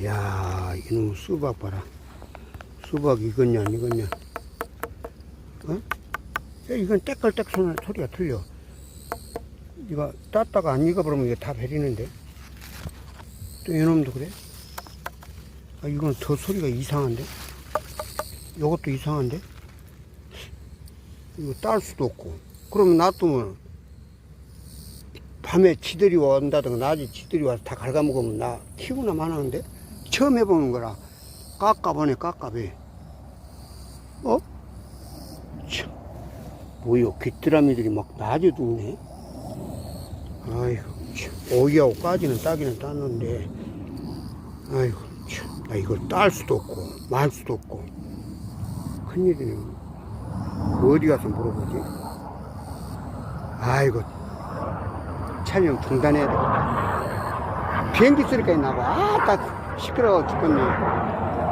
이야, 이놈 수박 봐라. 수박 안 익었냐. 어? 야, 이건 소리- 소리가 틀려. 이거 땄다가 안 익어버리면 이게 다 베리는데. 또 이놈도 그래? 아, 이건 더 소리가 이상한데? 요것도 이상한데? 이거 딸 수도 없고. 그러면 놔두면 밤에 지들이 온다든가 낮에 지들이 와서 다 갉아먹으면 나 키우나 마나는데? 처음 해보는 거라 깎아보네 깎아배. 어? 참. 뭐요 귀뚜라미들이 막 낮에도 오네. 아이고 참. 오이하고 까지는 따기는 땄는데 아이고 참. 나 이걸 딸 수도 없고 말 수도 없고 큰일이네. 어디 가서 물어보지? 아이고 촬영 중단해야 되겠다. 비행기 소리까지 나고, 아, 딱 시끄러워 죽겠네.